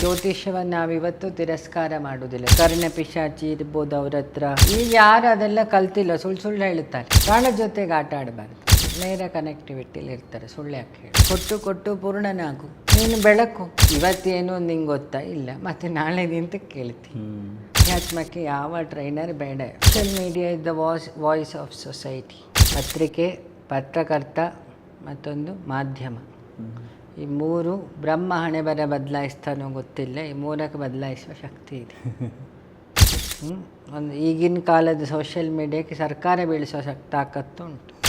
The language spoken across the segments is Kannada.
ಜ್ಯೋತಿಷ್ಯವನ್ನು ನಾವಿವತ್ತು ತಿರಸ್ಕಾರ ಮಾಡುವುದಿಲ್ಲ. ಕರ್ಣ ಪಿಶಾಚಿ ಇರ್ಬೋದು ಅವ್ರ ಹತ್ರ. ಈಗ ಯಾರು ಅದೆಲ್ಲ ಕಲ್ತಿಲ್ಲ ಸುಳ್ಳು ಸುಳ್ಳು ಹೇಳುತ್ತಾರೆ. ಪ್ರಾಣ ಜೊತೆಗೆ ಆಟ ಆಡಬಾರ್ದು. ನೇರ ಕನೆಕ್ಟಿವಿಟಿಲಿ ಇರ್ತಾರೆ. ಸುಳ್ಳು ಯಾಕೆ ಹೇಳಿ? ಕೊಟ್ಟು ಕೊಟ್ಟು ಪೂರ್ಣನಾಗು. ನೀನು ಬೆಳಕು. ಇವತ್ತೇನು ನಿಂಗೆ ಗೊತ್ತಾ? ಇಲ್ಲ. ಮತ್ತೆ ನಾಳೆ ನಿಂತ ಕೇಳ್ತೀನಿ. ಆತ್ಮಕ್ಕೆ ಯಾವ ಟ್ರೈನರ್ ಬೇಡ. Social media is the voice voice of society ಪತ್ರಿಕೆ ಪತ್ರಕರ್ತ ಮತ್ತೊಂದು ಮಾಧ್ಯಮ. ಈ ಮೂರು ಬ್ರಹ್ಮ ಹಣೆ ಬರ ಬದಲಾಯಿಸ್ತಾನೋ ಗೊತ್ತಿಲ್ಲ. ಈ ಮೂರಕ್ಕೆ ಬದಲಾಯಿಸುವ ಶಕ್ತಿ ಇದೆ? ಒಂದು ಈಗಿನ ಕಾಲದ ಸೋಷಿಯಲ್ ಮೀಡಿಯಾಕ್ಕೆ ಸರ್ಕಾರ ಬೀಳಿಸುವ ಶಕ್ತಿ ತಾಕತ್ತು ಉಂಟು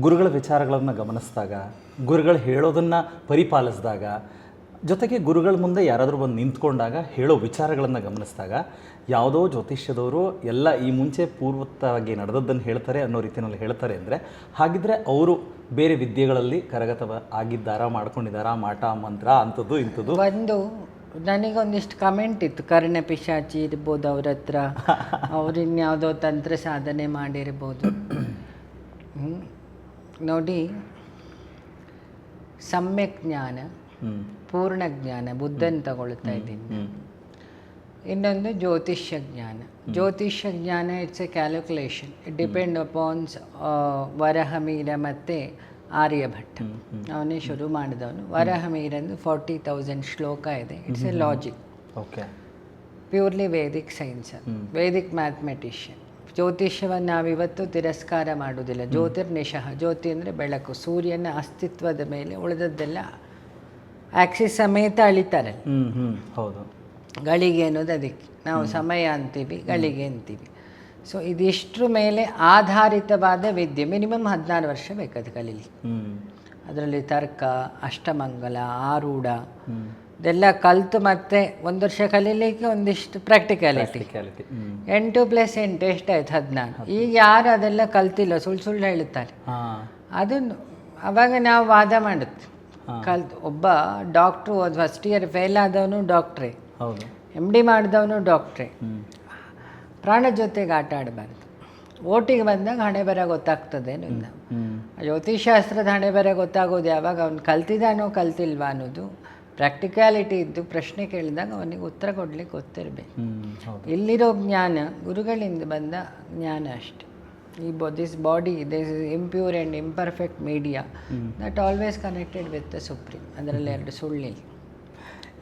ಗುರುಗಳ ವಿಚಾರಗಳನ್ನು ಗಮನಿಸಿದಾಗ ಗುರುಗಳು ಹೇಳೋದನ್ನು ಪರಿಪಾಲಿಸಿದಾಗ ಜೊತೆಗೆ ಗುರುಗಳ ಮುಂದೆ ಯಾರಾದರೂ ಬಂದು ನಿಂತ್ಕೊಂಡಾಗ ಹೇಳೋ ವಿಚಾರಗಳನ್ನು ಗಮನಿಸಿದಾಗ ಯಾವುದೋ ಜ್ಯೋತಿಷ್ಯದವರು ಎಲ್ಲ ಈ ಮುಂಚೆ ಪೂರ್ವತ್ತವಾಗಿ ನಡೆದದ್ದನ್ನು ಹೇಳ್ತಾರೆ ಅನ್ನೋ ರೀತಿಯಲ್ಲಿ ಹೇಳ್ತಾರೆ ಅಂದರೆ ಹಾಗಿದ್ರೆ ಅವರು ಬೇರೆ ವಿದ್ಯೆಗಳಲ್ಲಿ ಕರಗತ ಆಗಿದ್ದಾರ ಮಾಡ್ಕೊಂಡಿದ್ದಾರಾ ಮಾಟ ಮಂತ್ರ ಅಂಥದ್ದು ಇಂಥದ್ದು? ಒಂದು ನನಗೊಂದಿಷ್ಟು ಕಮೆಂಟ್ ಇತ್ತು. ಕರ್ಣ ಪಿಶಾಚಿ ಇರ್ಬೋದು ಅವ್ರ ಹತ್ರ. ಅವ್ರಿನ್ಯಾವುದೋ ತಂತ್ರ ಸಾಧನೆ ಮಾಡಿರ್ಬೋದು. ನೋಡಿ ಸಮ್ಯಕ್ ಜ್ಞಾನ ಪೂರ್ಣ ಜ್ಞಾನ ಬುದ್ಧನ್ ತಗೊಳ್ತಾ ಇದ್ದೀನಿ. ಇನ್ನೊಂದು ಜ್ಯೋತಿಷ್ಯ ಜ್ಞಾನ. ಜ್ಯೋತಿಷ್ಯ ಜ್ಞಾನ it's a calculation it depend upons Varahamihira ಮತ್ತು ಆರ್ಯಭಟ್ಟ. ಅವನೇ ಶುರು ಮಾಡಿದವನು. ವರಹಮೀರಂದು ಫಾರ್ಟಿ ತೌಸಂಡ್ ಶ್ಲೋಕ ಇದೆ. It's a logic okay purely Vedic science Vedic mathematician ಜ್ಯೋತಿಷ್ಯವನ್ನು ನಾವಿವತ್ತು ತಿರಸ್ಕಾರ ಮಾಡುವುದಿಲ್ಲ. ಜ್ಯೋತಿರ್ನಿಶಃ. ಜ್ಯೋತಿ ಅಂದರೆ ಬೆಳಕು. ಸೂರ್ಯನ ಅಸ್ತಿತ್ವದ ಮೇಲೆ ಉಳಿದದ್ದೆಲ್ಲ ಆಕ್ಸಿಸ್ ಸಮೇತ ಅಳಿತಾರೆ. ಹ್ಞೂ ಹ್ಞೂ ಹೌದು. ಗಳಿಗೆ ಅನ್ನೋದು ಅದಕ್ಕೆ. ನಾವು ಸಮಯ ಅಂತೀವಿ ಗಳಿಗೆ ಅಂತೀವಿ. ಸೊ ಇದಿಷ್ಟರ ಮೇಲೆ ಆಧಾರಿತವಾದ ವಿದ್ಯೆ ಮಿನಿಮಮ್ ಹದಿನಾರು ವರ್ಷ ಬೇಕು ಅದು ಕಲೀಲಿ ಅದರಲ್ಲಿ ತರ್ಕ ಅಷ್ಟಮಂಗಲ ಆರೂಢ. ಇದೆಲ್ಲ ಕಲ್ತು ಮತ್ತೆ ಒಂದು ವರ್ಷ ಕಲೀಲಿಕ್ಕೆ ಒಂದಿಷ್ಟು ಪ್ರಾಕ್ಟಿಕಾಲಿಟಿ ಎಂಟು ಪ್ಲಸ್ ಎಂಟು ಎಷ್ಟಾಯ್ತು ಹದಿನಾಲ್ಕು ಈಗ ಯಾರು ಅದೆಲ್ಲ ಕಲ್ತಿಲ್ಲ ಸುಳ್ಳು ಸುಳ್ಳು ಹೇಳುತ್ತಾರೆ. ಅದನ್ನು ಅವಾಗ ನಾವು ವಾದ ಮಾಡುತ್ತೆ. ಕಲ್ತು ಒಬ್ಬ ಡಾಕ್ಟ್ರು ಫಸ್ಟ್ ಇಯರ್ ಫೇಲ್ ಆದವನು ಡಾಕ್ಟ್ರೇ ಎಂ ಡಿ ಮಾಡಿದವನು ಡಾಕ್ಟ್ರೇ ಪ್ರಾಣ ಜೊತೆಗೆ ಆಟ ಆಡಬಾರ್ದು. ಓಟಿಗೆ ಬಂದಾಗ ಹಣೆ ಬರ ಗೊತ್ತಾಗ್ತದೆ ಅನ್ನೋದು ಹ್ಞೂ ಜ್ಯೋತಿಷಾಸ್ತ್ರದ ಹಣೆ ಬರ ಗೊತ್ತಾಗೋದು ಯಾವಾಗ ಅವ್ನು ಕಲ್ತಿದ್ದಾನೋ ಕಲ್ತಿಲ್ವಾ ಅನ್ನೋದು ಪ್ರಾಕ್ಟಿಕ್ಯಾಲಿಟಿ ಇದ್ದು ಪ್ರಶ್ನೆ ಕೇಳಿದಾಗ ಅವನಿಗೆ ಉತ್ತರ ಕೊಡ್ಲಿಕ್ಕೆ ಗೊತ್ತಿರಬೇಕು. ಇಲ್ಲಿರೋ ಜ್ಞಾನ ಗುರುಗಳಿಂದ ಬಂದ ಜ್ಞಾನ ಅಷ್ಟೆ. ಈ ಬೊ this body this impure and imperfect media that always connected with the supreme ಅದರಲ್ಲಿ ಎರಡು ಸುಳ್ಳಿಲ್ಲ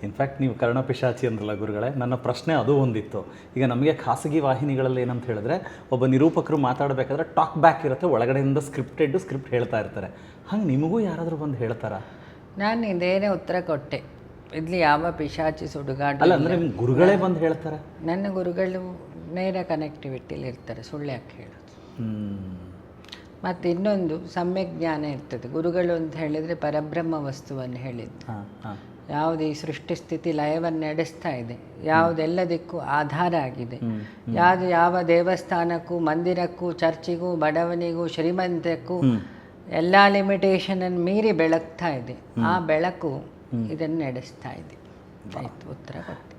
ಇನ್ಫ್ಯಾಕ್ಟ್ ನೀವು ಕರ್ಣಪಿಶಾಚಿ ಅಂದ್ರಲ್ಲ ಗುರುಗಳೇ ನನ್ನ ಪ್ರಶ್ನೆ ಅದು ಒಂದಿತ್ತು. ಈಗ ನಮಗೆ ಖಾಸಗಿ ವಾಹಿನಿಗಳಲ್ಲಿ ಏನಂತ ಹೇಳಿದ್ರೆ ಒಬ್ಬ ನಿರೂಪಕರು ಮಾತಾಡಬೇಕಾದ್ರೆ ಟಾಕ್ ಬ್ಯಾಕ್ ಇರುತ್ತೆ ಒಳಗಡೆಯಿಂದ ಸ್ಕ್ರಿಪ್ಟೆಡ್ ಸ್ಕ್ರಿಪ್ಟ್ ಹೇಳ್ತಾ ಇರ್ತಾರೆ. ಹಂಗೆ ನಿಮಗೂ ಯಾರಾದರೂ ಬಂದು ಹೇಳ್ತಾರಾ? ನಾನು ಇದೇನೇ ಉತ್ತರ ಕೊಟ್ಟೆ. ಇಲ್ಲಿ ಯಾವ ಪಿಶಾಚಿ ಸುಡುಗಾಡು ಅಲ್ಲ ಅಂದ್ರೆ ಗುರುಗಳೇ ಬಂದು ಹೇಳ್ತಾರೆ? ನನ್ನ ಗುರುಗಳು ನೇರ ಕನೆಕ್ಟಿವಿಟಿಲಿ ಇರ್ತಾರೆ ಸುಳ್ಳು ಯಾಕೆ ಹೇಳೋದು? ಮತ್ತು ಇನ್ನೊಂದು ಸಮ್ಯಕ್ ಜ್ಞಾನ ಇರ್ತದೆ. ಗುರುಗಳು ಅಂತ ಹೇಳಿದರೆ ಪರಬ್ರಹ್ಮ ವಸ್ತುವನ್ನು ಹೇಳಿದ್ದು. ಯಾವುದು ಈ ಸೃಷ್ಟಿ ಸ್ಥಿತಿ ಲಯವನ್ನು ನಡೆಸ್ತಾ ಇದೆ ಯಾವುದೆಲ್ಲದಕ್ಕೂ ಆಧಾರ ಆಗಿದೆ. ಯಾವುದು ಯಾವ ದೇವಸ್ಥಾನಕ್ಕೂ ಮಂದಿರಕ್ಕೂ ಚರ್ಚಿಗೂ ಬಡವನಿಗೂ ಶ್ರೀಮಂತಕ್ಕೂ ಎಲ್ಲ ಲಿಮಿಟೇಷನನ್ನು ಮೀರಿ ಬೆಳಗ್ತಾ ಇದೆ. ಆ ಬೆಳಕು ಇದನ್ನು ನಡೆಸ್ತಾ ಇದೆ. ಆಯ್ತು ಉತ್ತರ ಕೊಟ್ಟೆ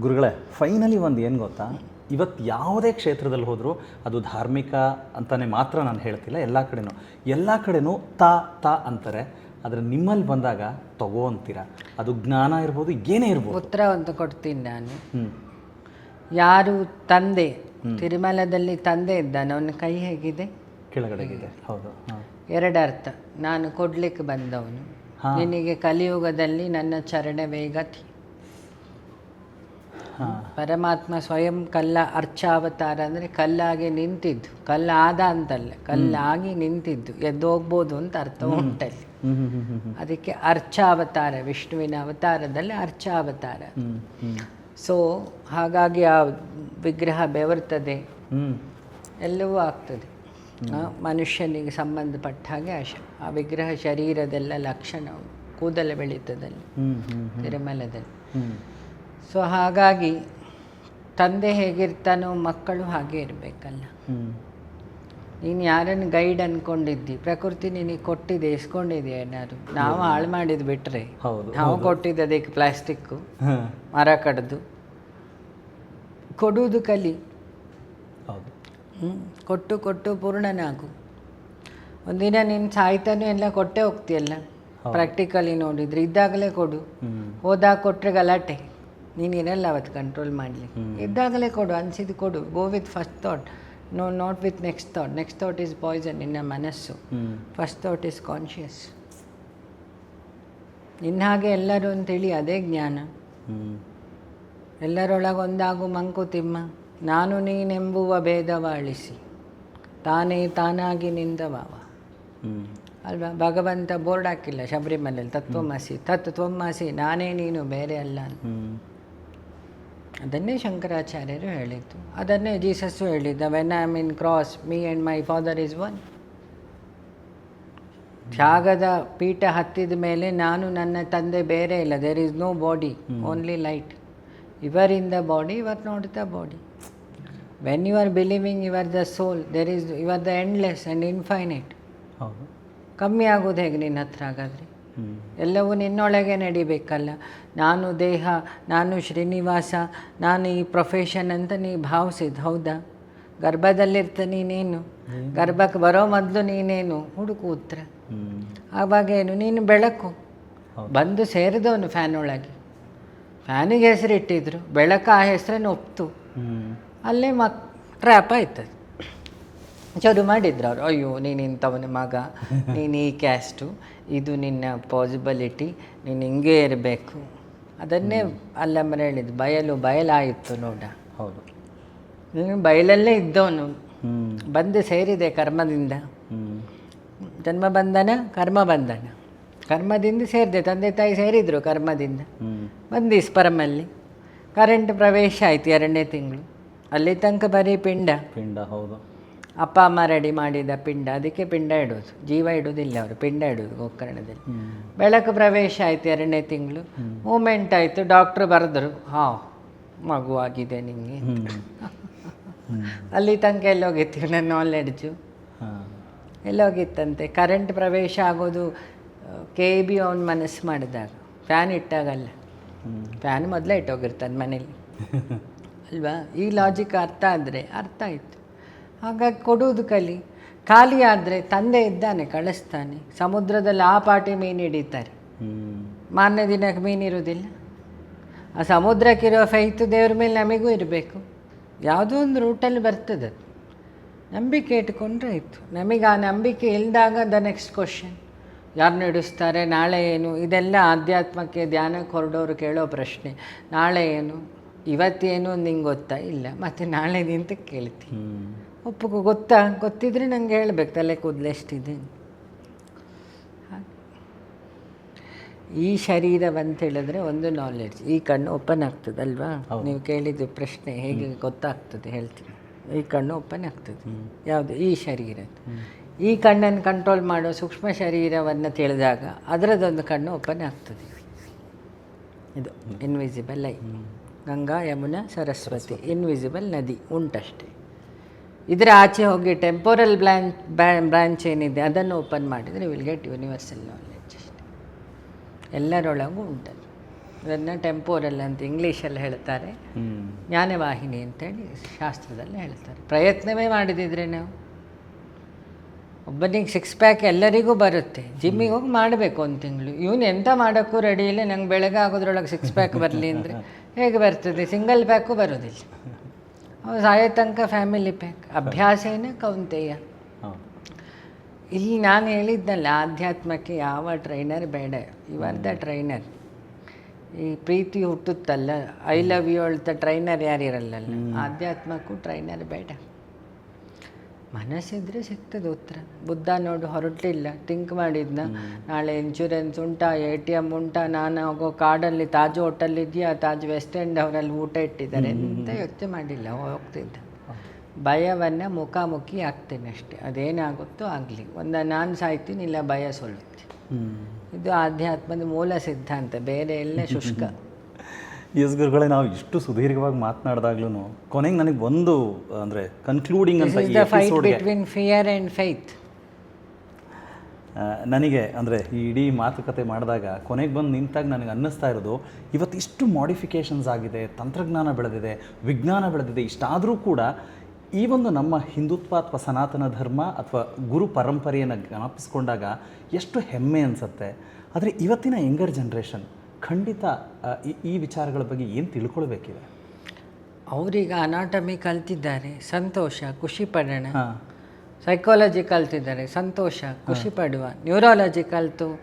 ಗುರುಗಳೇ ಫೈನಲಿ ಒಂದು ಏನು ಗೊತ್ತಾ? ಇವತ್ತು ಯಾವುದೇ ಕ್ಷೇತ್ರದಲ್ಲಿ ಹೋದರೂ ಅದು ಧಾರ್ಮಿಕ ಅಂತಲೇ ಮಾತ್ರ ನಾನು ಹೇಳ್ತಿಲ್ಲ ಎಲ್ಲ ಕಡೆನೂ. ಎಲ್ಲ ಕಡೆನೂ ತಾ ತಾ ಅಂತಾರೆ. ಆದರೆ ನಿಮ್ಮಲ್ಲಿ ಬಂದಾಗ ತಗೋ ಅಂತೀರ? ಅದು ಜ್ಞಾನ ಇರ್ಬೋದು ಏನೇ ಇರ್ಬೋದು. ಉತ್ತರ ಅಂತ ಕೊಡ್ತೀನಿ ನಾನು. ಹ್ಞೂ ಯಾರು ತಂದೆ ತಿರುಮಲದಲ್ಲಿ ತಂದೆ ಇದ್ದಾನೆ ಅವನ ಕೈ ಹೇಗಿದೆ? ಕೆಳಗಡೆಗಿದೆ. ಹೌದು. ಎರಡರ್ಥ ನಾನು ಕೊಡ್ಲಿಕ್ಕೆ ಬಂದವನು. ನಿನಗೆ ಕಲಿಯುಗದಲ್ಲಿ ನನ್ನ ಚರಣವೇ ಗತಿ ಪರಮಾತ್ಮ ಸ್ವಯಂ ಕಲ್ಲ ಅರ್ಚಾವತಾರ ಅಂದರೆ ಕಲ್ಲಾಗಿ ನಿಂತಿದ್ದು. ಕಲ್ಲಾದ ಅಂತಲ್ಲ ಕಲ್ಲಾಗಿ ನಿಂತಿದ್ದು. ಎದ್ದೋಗ್ಬೋದು ಅಂತ ಅರ್ಥ ಉಂಟಲ್ಲಿ. ಅದಕ್ಕೆ ಅರ್ಚಾವತಾರ ವಿಷ್ಣುವಿನ ಅವತಾರದಲ್ಲಿ ಅರ್ಚಾವತಾರ. ಸೊ ಹಾಗಾಗಿ ಆ ವಿಗ್ರಹ ಬೆವರ್ತದೆ. ಎಲ್ಲವೂ ಆಗ್ತದೆ. ಮನುಷ್ಯನಿಗೆ ಸಂಬಂಧಪಟ್ಟ ಹಾಗೆ ಆ ಆ ವಿಗ್ರಹ ಶರೀರದೆಲ್ಲ ಲಕ್ಷಣ ಕೂದಲ ಬೆಳೀತದಲ್ಲಿ ತಿರುಮಲದಲ್ಲಿ. ಸೊ ಹಾಗಾಗಿ ತಂದೆ ಹೇಗಿರ್ತಾನೋ ಮಕ್ಕಳು ಹಾಗೆ ಇರಬೇಕಲ್ಲ. ನೀನು ಯಾರನ್ನು ಗೈಡ್ ಅನ್ಕೊಂಡಿದ್ದಿ? ಪ್ರಕೃತಿ ನಿನಗೆ ಕೊಟ್ಟಿದೆ ಇಸ್ಕೊಂಡಿದೆ ಏನಾದ್ರು? ನಾವು ಹಾಳು ಮಾಡಿದ್ ಬಿಟ್ರೆ. ನಾವು ಕೊಟ್ಟಿದ್ದು ಅದಕ್ಕೆ ಪ್ಲಾಸ್ಟಿಕ್ಕು. ಮರ ಕಡ್ದು. ಕೊಡುವುದು ಕಲಿ. ಹೌದು. ಹ್ಮ್. ಕೊಟ್ಟು ಕೊಟ್ಟು ಪೂರ್ಣನಾಗು. ಒಂದಿನ ನೀನು ಸಾಯ್ತಾನು ಎಲ್ಲ ಕೊಟ್ಟೆ ಹೋಗ್ತೀಯಲ್ಲ? ಪ್ರಾಕ್ಟಿಕಲಿ ನೋಡಿದ್ರೆ ಇದ್ದಾಗಲೇ ಕೊಡು. ಹ್ಞೂ ಹೋದಾಗ ಕೊಟ್ಟರೆ ಗಲಾಟೆ. ನೀನಿರಲ್ಲ ಅವತ್ತು ಕಂಟ್ರೋಲ್ ಮಾಡಲಿ? ಇದ್ದಾಗಲೇ ಕೊಡು ಅನಿಸಿದ್ದು ಕೊಡು. Go with first thought no not with next thought next thought is poison ನಿನ್ನ ಮನಸ್ಸು. ಹ್ಞೂ ಫಸ್ಟ್ ಥಾಟ್ ಈಸ್ ಕಾನ್ಷಿಯಸ್ ನಿನ್ನ ಹಾಗೆ ಎಲ್ಲರೂ ಅಂತೇಳಿ ಅದೇ ಜ್ಞಾನ. ಹ್ಞೂ ಎಲ್ಲರೊಳಗೆ ಒಂದಾಗು ಮಂಕುತಿಮ್ಮ. ನಾನು ನೀನೆಂಬುವ ಭೇದವ ಅಳಿಸಿ ತಾನೇ ತಾನಾಗಿ ನಿಂದವಾವ. ಅಲ್ವಾ? ಭಗವಂತ ಬೋರ್ಡ್ ಹಾಕಿಲ್ಲ ಶಬರಿಮಲೆಯಲ್ಲಿ. ತತ್ವಮಾಸಿ ತತ್ ತ್ವಮಾಸಿ ನಾನೇ ನೀನು ಬೇರೆ ಅಲ್ಲ ಅದನ್ನೇ ಶಂಕರಾಚಾರ್ಯರು ಹೇಳಿದ್ದು. ಅದನ್ನೇ ಜೀಸಸ್ಸು ಹೇಳಿದ್ದ. When I mean cross me and my father is one ತ್ಯಾಗದ ಪೀಠ ಹತ್ತಿದ ಮೇಲೆ ನಾನು ನನ್ನ ತಂದೆ ಬೇರೆ ಇಲ್ಲ. There is no body only light ಇವರಿಂದ ಬಾಡಿ ಇವತ್ತು ನೋಡ್ತಾ body when you are believing you are the soul there is you are the endless and infinite ಹೌದು. ಕಮ್ಮಿ ಆಗೋದು ಹೇಗೆ ನಿನ್ನ ಹತ್ರ ಹಾಗಾದರೆ? ಎಲ್ಲವೂ ನಿನ್ನೊಳಗೆ ನಡಿಬೇಕಲ್ಲ. ನಾನು ದೇಹ ನಾನು ಶ್ರೀನಿವಾಸ ನಾನು ಈ ಪ್ರೊಫೆಷನ್ ಅಂತ ನೀ ಭಾವಿಸಿದ್ದು ಹೌದಾ? ಗರ್ಭದಲ್ಲಿರ್ತ ನೀನೇನು? ಗರ್ಭಕ್ಕೆ ಬರೋ ಮೊದಲು ನೀನೇನು? ಹುಡುಕು ಉತ್ತರ ಆವಾಗೇನು ನೀನು ಬೆಳಕು. ಬಂದು ಸೇರಿದವನು ಫ್ಯಾನ್ ಒಳಗೆ ಫ್ಯಾನಿಗೆ ಹೆಸರಿಟ್ಟಿದ್ರು. ಬೆಳಕು ಆ ಹೆಸರನ್ನು ಒಪ್ತು. ಅಲ್ಲೇ ಮಕ್ ಟ್ರ್ಯಾಪ್ ಆಯ್ತದೆ. ಚೌರು ಮಾಡಿದ್ರು ಅವರು. ಅಯ್ಯೋ ನೀನು ಇಂಥವನ ಮಗ. ನೀನು ಈ ಕ್ಯಾಸ್ಟು ಇದು ನಿನ್ನ ಪಾಸಿಬಿಲಿಟಿ ನೀನು ಹಿಂಗೆ ಇರಬೇಕು. ಅದನ್ನೇ ಅಲ್ಲಮ್ಮರ ಹೇಳಿದ್ದು. ಬಯಲು ಬಯಲಾಯಿತು ನೋಡ. ಹೌದು. ನೀನು ಬಯಲಲ್ಲೇ ಇದ್ದವನು. ಬಂದು ಸೇರಿದೆ ಕರ್ಮದಿಂದ. ಜನ್ಮ ಬಂಧನ ಕರ್ಮ ಬಂಧನ ಕರ್ಮದಿಂದ ಸೇರಿದೆ ತಂದೆ ತಾಯಿ ಸೇರಿದರು ಕರ್ಮದಿಂದ. ಬಂದಿಸ್ ಪರಮಲ್ಲಿ ಸ್ಪರಮಲ್ಲಿ ಕರೆಂಟ್ ಪ್ರವೇಶ ಆಯಿತು ಎರಡನೇ ತಿಂಗಳು. ಅಲ್ಲಿ ತನಕ ಬರೀ ಪಿಂಡ. ಪಿಂಡ ಹೌದು. ಅಪ್ಪ ಅಮ್ಮ ರೆಡಿ ಮಾಡಿದ ಪಿಂಡ. ಅದಕ್ಕೆ ಪಿಂಡ ಇಡೋದು ಜೀವ ಇಡೋದಿಲ್ಲ ಅವರು. ಪಿಂಡ ಇಡೋದು ಗೋಕರ್ಣದಲ್ಲಿ. ಬೆಳಕು ಪ್ರವೇಶ ಆಯಿತು ಎರಡನೇ ತಿಂಗಳು. ಮೂಮೆಂಟ್ ಆಯಿತು. ಡಾಕ್ಟ್ರು ಬರೆದ್ರು ಮಗು ಮಗುವಾಗಿದೆ ನಿಮಗೆ ಅಲ್ಲಿ ತನಕ ಎಲ್ಲೋಗಿತ್ತು. ನನ್ನ ನಾಲೆಡ್ಜು ಹಾಂ. ಎಲ್ಲೋಗಿತ್ತಂತೆ. ಕರೆಂಟ್ ಪ್ರವೇಶ ಆಗೋದು ಕೆ ಬಿ ಅವ್ನು ಮನಸ್ಸು ಮಾಡಿದಾಗ. ಫ್ಯಾನ್ ಇಟ್ಟಾಗಲ್ಲ. ಫ್ಯಾನ್ ಮೊದಲೇ ಇಟ್ಟೋಗಿರ್ತಾನೆ ಮನೇಲಿ. ಅಲ್ವಾ? ಈ ಲಾಜಿಕ್ ಅರ್ಥ ಆದರೆ ಅರ್ಥ ಆಯಿತು. ಹಾಗಾಗಿ ಕೊಡುವುದು ಕಲಿ. ಖಾಲಿ ಆದರೆ ತಂದೆ ಇದ್ದಾನೆ ಕಳಿಸ್ತಾನೆ. ಸಮುದ್ರದಲ್ಲಿ ಆ ಪಾಟಿ ಮೀನು ಹಿಡಿತಾರೆ. ಮಾರನೇ ದಿನಕ್ಕೆ ಮೀನು ಇರುವುದಿಲ್ಲ. ಆ ಸಮುದ್ರಕ್ಕಿರೋ ಫೈತು ದೇವ್ರ ಮೇಲೆ ನಮಗೂ ಇರಬೇಕು. ಯಾವುದೋ ಒಂದು ರೂಟಲ್ಲಿ ಬರ್ತದೆ ಅದು. ನಂಬಿಕೆ ಇಟ್ಕೊಂಡ್ರೆ ಆಯಿತು. ನಮಗೆ ಆ ನಂಬಿಕೆ ಇಲ್ದಾಗ ದ ನೆಕ್ಸ್ಟ್ ಕ್ವಶನ್ ಯಾರು ನಡೆಸ್ತಾರೆ ನಾಳೆ ಏನು? ಇದೆಲ್ಲ ಆಧ್ಯಾತ್ಮಕ್ಕೆ ಧ್ಯಾನಕ್ಕೆ ಹೊರಡೋರು ಕೇಳೋ ಪ್ರಶ್ನೆ. ನಾಳೆ ಏನು? ಇವತ್ತೇನು ನಿಂಗೆ ಗೊತ್ತಾ? ಇಲ್ಲ. ಮತ್ತು ನಾಳೆ ನಿಂತ ಕೇಳ್ತೀನಿ. ಒಪ್ಪು ಗೊತ್ತಾ? ಗೊತ್ತಿದ್ರೆ ನಂಗೆ ಹೇಳ್ಬೇಕು. ತಲೆ ಕೂದಲೆಷ್ಟಿದೆ ಈ ಶರೀರವಂತ ಹೇಳಿದ್ರೆ ಒಂದು ನಾಲೆಡ್ಜ್ ಈ ಕಣ್ಣು ಓಪನ್ ಆಗ್ತದಲ್ವಾ ನೀವು ಕೇಳಿದ ಪ್ರಶ್ನೆ ಹೇಗೆ ಗೊತ್ತಾಗ್ತದೆ ಹೇಳ್ತೀನಿ. ಈ ಕಣ್ಣು ಓಪನ್ ಆಗ್ತದೆ. ಯಾವುದು? ಈ ಶರೀರ. ಈ ಕಣ್ಣನ್ನು ಕಂಟ್ರೋಲ್ ಮಾಡೋ ಸೂಕ್ಷ್ಮ ಶರೀರವನ್ನು ತಿಳಿದಾಗ ಅದರದೊಂದು ಕಣ್ಣು ಓಪನ್ ಆಗ್ತದೆ. ಇದು invisible eye Ganga Yamuna Saraswati invisible ನದಿ ಉಂಟಷ್ಟೇ. ಇದರ ಆಚೆ ಹೋಗಿ ಟೆಂಪೋರಲ್ ಬ್ಲಾಂಚ್ ಬ್ರಾಂಚ್ ಏನಿದೆ ಅದನ್ನು ಓಪನ್ ಮಾಡಿದರೆ ವಿಲ್ ಗೆಟ್ ಯೂನಿವರ್ಸಲ್ ನಾಲೆಜ್ ಅಷ್ಟೇ. ಎಲ್ಲರೊಳಗೂ ಉಂಟದು. ಅದನ್ನು ಟೆಂಪೋರಲ್ ಅಂತ ಇಂಗ್ಲೀಷಲ್ಲಿ ಹೇಳ್ತಾರೆ. ಜ್ಞಾನವಾಹಿನಿ ಅಂತೇಳಿ ಶಾಸ್ತ್ರದಲ್ಲಿ ಹೇಳ್ತಾರೆ. ಪ್ರಯತ್ನವೇ ಮಾಡಿದಿದ್ರೆ ನಾವು. ಒಬ್ಬನಿಗೆ ಸಿಕ್ಸ್ ಪ್ಯಾಕ್ ಎಲ್ಲರಿಗೂ ಬರುತ್ತೆ. ಜಿಮ್ಮಿಗೆ ಹೋಗಿ ಮಾಡಬೇಕು ಒಂದು ತಿಂಗಳು. ಇವನು ಎಂಥ ಮಾಡೋಕ್ಕೂ ರೆಡಿ ಇಲ್ಲ. ನಂಗೆ ಬೆಳಗ್ಗೆ ಆಗೋದ್ರೊಳಗೆ ಸಿಕ್ಸ್ ಪ್ಯಾಕ್ ಬರಲಿ ಅಂದರೆ ಹೇಗೆ ಬರ್ತದೆ? ಸಿಂಗಲ್ ಪ್ಯಾಕು ಬರೋದಿಲ್ಲ. ಅವು ಸಾಯೋ ತನಕ ಫ್ಯಾಮಿಲಿ ಪ್ಯಾಕ್ ಅಭ್ಯಾಸೇನ ಕೌಂತೆಯ. ಇಲ್ಲಿ ನಾನು ಹೇಳಿದ್ನಲ್ಲ ಆಧ್ಯಾತ್ಮಕ್ಕೆ ಯಾವ ಟ್ರೈನರ್ ಬೇಡ. ಯು ಆರ್ ದ ಟ್ರೈನರ್ ಈ ಪ್ರೀತಿ ಹುಟ್ಟುತ್ತಲ್ಲ ಐ ಲವ್ ಯು ಹೇಳ್ತಾ ಟ್ರೈನರ್ ಯಾರಿರಲ್ಲ ಆಧ್ಯಾತ್ಮಕ್ಕೂ ಟ್ರೈನರ್ ಬೇಡ. ಮನಸ್ಸಿದ್ರೆ ಸಿಗ್ತದೆ ಉತ್ತರ. ಬುದ್ಧ ನೋಡು ಹೊರಟಿಲ್ಲ ಥಿಂಕ್ ಮಾಡಿದ್ನ. ನಾಳೆ ಇನ್ಶೂರೆನ್ಸ್ ಉಂಟಾ ಎ ಟಿ ಎಂ ಉಂಟಾ ನಾನು ಹೋಗೋ ಕಾಡಲ್ಲಿ ತಾಜ್ ಹೋಟೆಲ್ ಇದೆಯಾ ತಾಜ್ ವೆಸ್ಟ್ ಎಂಡ್ ಅವರಲ್ಲಿ ಊಟ ಇಟ್ಟಿದ್ದಾರೆ. ಅಂತ ಯೋಚನೆ ಮಾಡಿಲ್ಲ ಹೋಗ್ತಿದ್ದ. ಭಯವನ್ನು ಮುಖಾಮುಖಿ ಆಗ್ತೇನೆ ಅಷ್ಟೇ. ಅದೇನಾಗುತ್ತೋ ಆಗಲಿ. ಒಂದು ನಾನು ಸಾಯ್ತೀನಿ ಇಲ್ಲ ಭಯ ಸೋಲುತ್ತೆ ಇದು ಆಧ್ಯಾತ್ಮದ ಮೂಲ ಸಿದ್ಧಾಂತ. ಬೇರೆ ಎಲ್ಲ ಶುಷ್ಕ. ಎಸ್ ಗುರುಗಳೇ ನಾವು ಇಷ್ಟು ಸುದೀರ್ಘವಾಗಿ ಮಾತನಾಡಿದಾಗ್ಲೂ ಕೊನೆಗೆ ನನಗೆ ಒಂದು ಅಂದರೆ ಕನ್ಕ್ಲೂಡಿಂಗ್ ಅಂತ ಫಿಯರ್ ಆ್ಯಂಡ್ ಫೈತ್ ನನಗೆ ಅಂದರೆ ಈ ಇಡೀ ಮಾತುಕತೆ ಮಾಡಿದಾಗ ಕೊನೆಗೆ ಬಂದು ನಿಂತಾಗ ನನಗೆ ಅನ್ನಿಸ್ತಾ ಇರೋದು ಇವತ್ತು ಇಷ್ಟು ಮಾಡಿಫಿಕೇಷನ್ಸ್ ಆಗಿದೆ ತಂತ್ರಜ್ಞಾನ ಬೆಳೆದಿದೆ ವಿಜ್ಞಾನ ಬೆಳೆದಿದೆ ಇಷ್ಟಾದರೂ ಕೂಡ ಈ ಒಂದು ನಮ್ಮ ಹಿಂದುತ್ವ ಅಥವಾ ಸನಾತನ ಧರ್ಮ ಅಥವಾ ಗುರು ಪರಂಪರೆಯನ್ನು ಜ್ಞಾಪಿಸ್ಕೊಂಡಾಗ ಎಷ್ಟು ಹೆಮ್ಮೆ ಅನಿಸುತ್ತೆ. ಆದರೆ ಇವತ್ತಿನ ಯಂಗರ್ ಜನ್ರೇಷನ್ ಖಂಡಿತ ಈ- ವಿಚಾರಗಳ ಬಗ್ಗೆ ಏನು ತಿಳ್ಕೊಳ್ಬೇಕಿದೆ? ಅವರೀಗ ಅನಾಟಮಿ ಕಲ್ತಿದ್ದಾರೆ ಸಂತೋಷ ಖುಷಿ ಪಡೋಣ. ಸೈಕಾಲಜಿ ಕಲ್ತಿದ್ದಾರೆ ಸಂತೋಷ ಖುಷಿ ಪಡುವ. ನ್ಯೂರಾಲಜಿ ಕಲಿತು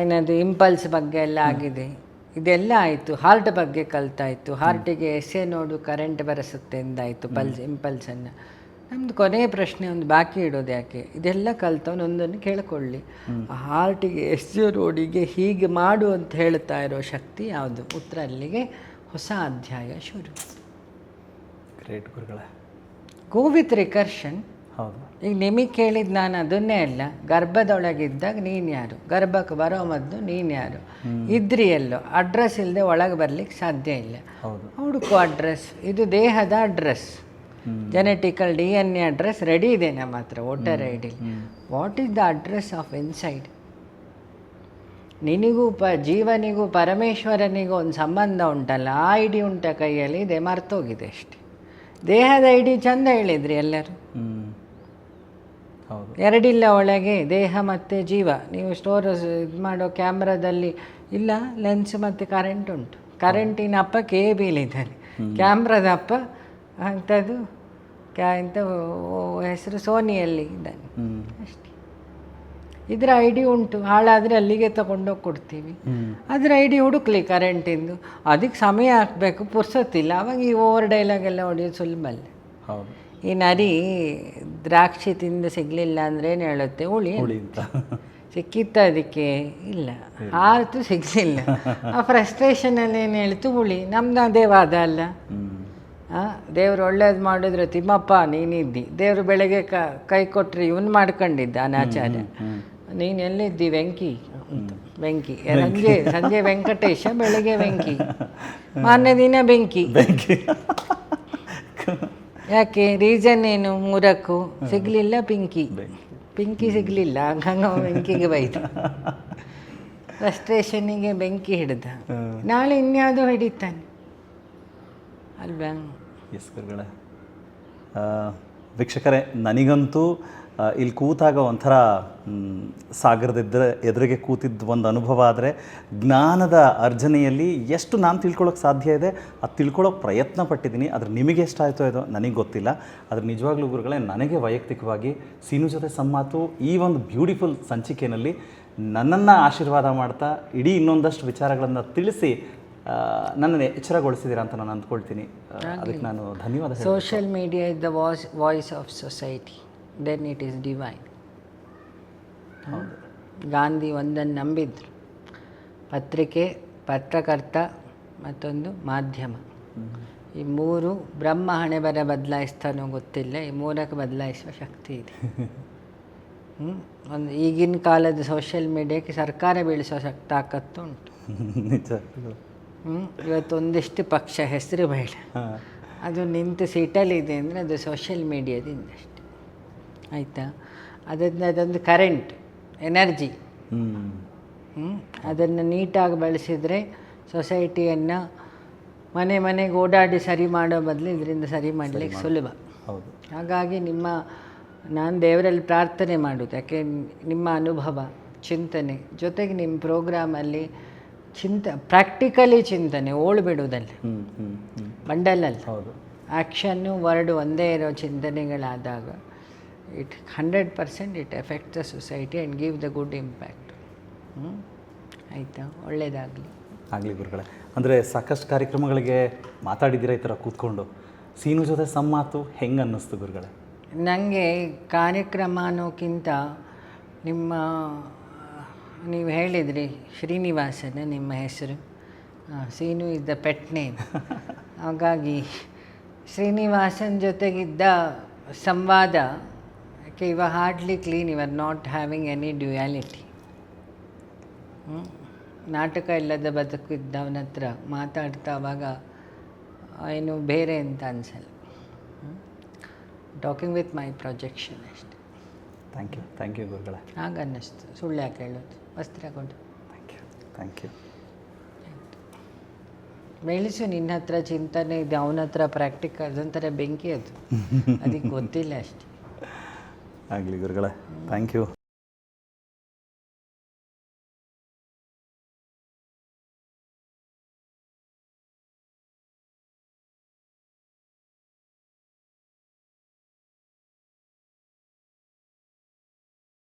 ಏನದು ಇಂಪಲ್ಸ್ ಬಗ್ಗೆ ಎಲ್ಲ ಆಗಿದೆ. ಇದೆಲ್ಲ ಆಯಿತು ಹಾರ್ಟ್ ಬಗ್ಗೆ ಕಲ್ತಾಯಿತು. ಹಾರ್ಟಿಗೆ ಎಸೆ ನೋಡು ಕರೆಂಟ್ ಬರೆಸುತ್ತೆ ಎಂದಾಯಿತು ಪಲ್ಸ್ ಇಂಪಲ್ಸನ್ನು ನಮ್ಮದು ಕೊನೆಯ ಪ್ರಶ್ನೆ ಒಂದು ಬಾಕಿ ಇಡೋದು ಯಾಕೆ? ಇದೆಲ್ಲ ಕಲ್ತವನು ಒಂದೊಂದು ಕೇಳಿಕೊಳ್ಳಿ. ಹಾರ್ಟಿಗೆ ಎಸ್ ಜಿ ರೋಡಿಗೆ ಹೀಗೆ ಮಾಡು ಅಂತ ಹೇಳ್ತಾ ಇರೋ ಶಕ್ತಿ ಯಾವುದು? ಉತ್ತರ ಅಲ್ಲಿಗೆ ಹೊಸ ಅಧ್ಯಾಯ ಶುರು. ಗ್ರೇಟ್ ಗುರುಗಳ. Go with recursion. ಹೌದು. ಈಗ ನಿಮಗೆ ಕೇಳಿದ ನಾನು ಅದನ್ನೇ ಅಲ್ಲ ಗರ್ಭದೊಳಗಿದ್ದಾಗ ನೀನು ಯಾರು? ಗರ್ಭಕ್ಕೆ ಬರೋ ಮೊದಲು ನೀನು ಯಾರು? ಇದ್ರಿ ಎಲ್ಲೋ ಅಡ್ರೆಸ್ ಇಲ್ಲದೆ ಒಳಗೆ ಬರ್ಲಿಕ್ಕೆ ಸಾಧ್ಯ ಇಲ್ಲ. ಹೌದು. ಹುಡುಕು ಅಡ್ರೆಸ್ ಇದು ದೇಹದ address. Genetical D N A address ready ಇದೆ ನಮ್ಮ ಹತ್ರ voter I D what is the address of inside ನಿನಗೂ ಪ ಜೀವನಿಗೂ ಪರಮೇಶ್ವರನಿಗೂ ಒಂದು ಸಂಬಂಧ ಉಂಟಲ್ಲ ಆ ಐ ಡಿ ಉಂಟ ಕೈಯಲ್ಲಿ ಇದೆ ಮರ್ತೋಗಿದೆ ಅಷ್ಟೆ. ದೇಹದ ಐ ಡಿ ಚಂದ ಹೇಳಿದ್ರಿ ಎಲ್ಲರೂ? ಎರಡಿಲ್ಲ ಒಳಗೆ ದೇಹ ಮತ್ತು ಜೀವ. ನೀವು ಸ್ಟೋರ್ ಇದು ಮಾಡೋ ಕ್ಯಾಮ್ರಾದಲ್ಲಿ ಇಲ್ಲ ಲೆನ್ಸ್ ಮತ್ತು ಕರೆಂಟ್ ಉಂಟು. ಕರೆಂಟಿನ ಅಪ್ಪ ಕೇಬಲ್ ಇದ್ದಾರೆ. ಕ್ಯಾಮ್ರಾದ ಅಪ್ಪ ಅಂಥದ್ದು ಕ್ಯಾ ಅಂತ ಹೆಸರು ಸೋನಿಯಲ್ಲಿ ಇದ್ದಾನೆ. ಅಷ್ಟೇ. ಇದರ ಐ ಡಿ ಉಂಟು ಹಾಳಾದರೆ ಅಲ್ಲಿಗೆ ತಗೊಂಡೋಗಿ ಕೊಡ್ತೀವಿ. ಅದ್ರ ಐ ಡಿ ಹುಡುಕ್ಲಿ ಕರೆಂಟಿಂದು ಅದಕ್ಕೆ ಸಮಯ ಹಾಕಬೇಕು ಪುರ್ಸೊತ್ತಿಲ್ಲ. ಅವಾಗ ಈ ಓವರ್ ಡೈಲಾಗ್ ಎಲ್ಲ ಹೊಡೆಯೋದು ಸುಲಭ ಅಲ್ಲ. ಹೌದು. ಈ ನರಿ ದ್ರಾಕ್ಷಿ ತಿಂದು ಸಿಗಲಿಲ್ಲ ಅಂದ್ರೆ ಏನು ಹೇಳುತ್ತೆ? ಉಳಿ ಅಂತ. ಸಿಕ್ಕಿತ್ತ ಅದಕ್ಕೆ. ಇಲ್ಲ. ಆರ್ತು ಸಿಗಲಿಲ್ಲ. ಆ ಫ್ರಸ್ಟ್ರೇಷನಲ್ಲಿ ಏನು ಹೇಳ್ತು? ಉಳಿ ನಮ್ದು ಅದೇ ವಾದ ಅಲ್ಲ. ದೇವ್ರು ಒಳ್ಳೇದು ಮಾಡಿದ್ರೆ ತಿಮ್ಮಪ್ಪ ನೀನಿದ್ದಿ. ದೇವರು ಬೆಳಗ್ಗೆ ಕ ಕೈ ಕೊಟ್ಟರೆ ಇವನು ಮಾಡ್ಕೊಂಡಿದ್ದ ಅನಾಚಾರ್ಯ. ನೀನು ಎಲ್ಲಿದ್ದಿ? ವೆಂಕಿ. ಅಂತ ಬೆಂಕಿ ಸಂಜೆ ಸಂಜೆ ವೆಂಕಟೇಶ ಬೆಳಗ್ಗೆ ವೆಂಕಿ. ಮಾರನೇ ದಿನ ಬೆಂಕಿ. ಬೆಂಕಿ. ಯಾಕೆ? ರೀಸನ್ ಏನು? ಮೂರಕ್ಕೂ. ಸಿಗ್ಲಿಲ್ಲ ಪಿಂಕಿ. ಪಿಂಕಿ ಸಿಗ್ಲಿಲ್ಲ. ಹಂಗ ಬೆಂಕಿಗೆ ಬೈದ. ಫ್ರಸ್ಟ್ರೇಷನಿಗೆ ಬೆಂಕಿ ಹಿಡ್ದ. ನಾಳೆ ಇನ್ಯಾವುದೋ ಹಿಡಿತಾನೆ. ಅಲ್ವಾ? ಎಸ್ ಗುರುಗಳೇ. ವೀಕ್ಷಕರೇ, ನನಗಂತೂ ಇಲ್ಲಿ ಕೂತಾಗ ಒಂಥರ ಸಾಗರದ ಎದುರು, ಎದುರಿಗೆ ಕೂತಿದ್ದ ಒಂದು ಅನುಭವ ಆದರೆ, ಜ್ಞಾನದ ಅರ್ಜನೆಯಲ್ಲಿ ಎಷ್ಟು ನಾನು ತಿಳ್ಕೊಳ್ಳೋಕೆ ಸಾಧ್ಯ ಇದೆ, ಅದು ತಿಳ್ಕೊಳ್ಳೋಕೆ ಪ್ರಯತ್ನ ಪಟ್ಟಿದ್ದೀನಿ. ಆದರೆ ನಿಮಗೆ ಎಷ್ಟಾಯಿತೋ ಇದೋ ನನಗೆ ಗೊತ್ತಿಲ್ಲ. ಆದರೆ ನಿಜವಾಗ್ಲೂ ಗುರುಗಳೇ, ನನಗೆ ವೈಯಕ್ತಿಕವಾಗಿ ಸೀನು ಜೊತೆ ಸಮ್ಮಾತು ಈ ಒಂದು ಬ್ಯೂಟಿಫುಲ್ ಸಂಚಿಕೆಯಲ್ಲಿ ನನ್ನನ್ನು ಆಶೀರ್ವಾದ ಮಾಡ್ತಾ, ಇಡೀ ಇನ್ನೊಂದಷ್ಟು ವಿಚಾರಗಳನ್ನು ತಿಳಿಸಿ ನನ್ನನ್ನು ಎಚ್ಚರಗೊಳಿಸಿದ್ದೀರಾ ಅಂತ ನಾನು ಅಂದ್ಕೊಳ್ತೀನಿ. ಅದಕ್ಕೆ ನಾನು ಧನ್ಯವಾದ. Social media is the voice voice of society then it is divine Gandhi ಒಂದನ್ನು ನಂಬಿದ್ರು. ಪತ್ರಿಕೆ ಪತ್ರಕರ್ತ ಮತ್ತೊಂದು ಮಾಧ್ಯಮ. ಈ ಮೂರು ಬ್ರಹ್ಮ ಹಣೆ ಬರ ಬದಲಾಯಿಸ್ತಾನೋ ಗೊತ್ತಿಲ್ಲ. ಈ ಮೂರಕ್ಕೆ ಬದಲಾಯಿಸುವ ಶಕ್ತಿ ಇದೆ? ಒಂದು ಈಗಿನ ಕಾಲದ ಸೋಷಿಯಲ್ ಮೀಡಿಯಾಕ್ಕೆ ಸರ್ಕಾರ ಬೀಳಿಸುವ ಶಕ್ತಿ ತಾಕತ್ತು ಉಂಟು. ನಿಜ ಹ್ಮ್? ಇವತ್ತು ಒಂದಿಷ್ಟು ಪಕ್ಷ ಹೆಸರು ಬೇಡ. ಅದು ನಿಂತು ಸೀಟಲ್ಲಿದೆ ಅಂದರೆ ಅದು ಸೋಷಿಯಲ್ ಮೀಡಿಯಾದಿಂದ ಅಷ್ಟೆ. ಆಯಿತಾ? ಅದರಿಂದ ಅದೊಂದು ಕರೆಂಟ್ ಎನರ್ಜಿ ಹ್ಞೂ ಅದನ್ನು ನೀಟಾಗಿ ಬಳಸಿದರೆ ಸೊಸೈಟಿಯನ್ನು ಮನೆ ಮನೆಗೆ ಓಡಾಡಿ ಸರಿ ಮಾಡೋ ಬದಲು ಇದರಿಂದ ಸರಿ ಮಾಡಲಿಕ್ಕೆ ಸುಲಭ. ಹಾಗಾಗಿ ನಿಮ್ಮ ನಾನು ದೇವರಲ್ಲಿ ಪ್ರಾರ್ಥನೆ ಮಾಡೋದು. ಯಾಕೆ ನಿಮ್ಮ ಅನುಭವ ಚಿಂತನೆ ಜೊತೆಗೆ ನಿಮ್ಮ ಪ್ರೋಗ್ರಾಮಲ್ಲಿ ಚಿಂತ ಪ್ರಾಕ್ಟಿಕಲಿ ಚಿಂತನೆ ಓಳು ಬಂಡಲಲ್ಲಿ ಹೌದು. ಆ್ಯಕ್ಷನ್ನು ವರ್ಡ್ ಒಂದೇ ಇರೋ ಚಿಂತನೆಗಳಾದಾಗ it hundred percent it effect the society and give the good impact ಹ್ಞೂ ಆಯಿತಾ? ಒಳ್ಳೆಯದಾಗಲಿ ಆಗಲಿ ಗುರುಗಳೇ. ಅಂದರೆ ಸಾಕಷ್ಟು ಕಾರ್ಯಕ್ರಮಗಳಿಗೆ ಮಾತಾಡಿದ್ದೀರಾ ಈ ಥರ ಕೂತ್ಕೊಂಡು? ಸೀನು ಜೊತೆ ಸಮ್ಮಾತು ಹೆಂಗೆ ಅನ್ನಿಸ್ತು ಗುರುಗಳೇ ನನಗೆ ಕಾರ್ಯಕ್ರಮ ಅನ್ನೋಕ್ಕಿಂತ ನಿಮ್ಮ ನೀವು ಹೇಳಿದ್ರಿ, ಶ್ರೀನಿವಾಸನ ನಿಮ್ಮ ಹೆಸರು. Seenu is the pet name ಹಾಗಾಗಿ ಶ್ರೀನಿವಾಸನ್ ಜೊತೆಗಿದ್ದ ಸಂವಾದ, ಯಾಕೆ ಇವ hardly clean you are not having any duality ನಾಟಕ ಇಲ್ಲದ ಬದುಕು ಇದ್ದವನ ಹತ್ರ ಮಾತಾಡ್ತಾ ಅವಾಗ ಏನು ಬೇರೆ ಅಂತ ಅನಿಸಲ್ಲ. ಟಾಕಿಂಗ್ ವಿತ್ ಮೈ ಪ್ರೊಜೆಕ್ಷನ್ ಅಷ್ಟೆ. ಥ್ಯಾಂಕ್ ಯು ಥ್ಯಾಂಕ್ ಯು ಗುರುಗಳೇ. ಹಾಗೆ ಅನ್ನಿಸ್ತು. ಸುಳ್ಳು ಯಾಕೆ ಹೇಳೋದು ವಸ್ತ್ರ ಕೊಡು ಥ್ಯಾಂಕ್ ಯು ಥ್ಯಾಂಕ್ ಯು ಬೆಳೆಸು ನಿನ್ನ ಹತ್ರ ಚಿಂತನೆ ಇದೆ. ಅವನ ಹತ್ರ ಪ್ರಾಕ್ಟಿಕಲ್ ಅದೊಂಥರ ಬೆಂಕಿ ಅದು. ಅದಕ್ಕೆ ಗೊತ್ತಿಲ್ಲ ಅಷ್ಟೇ. ಆಗಲಿ ಗುರುಗಳೇ. Thank you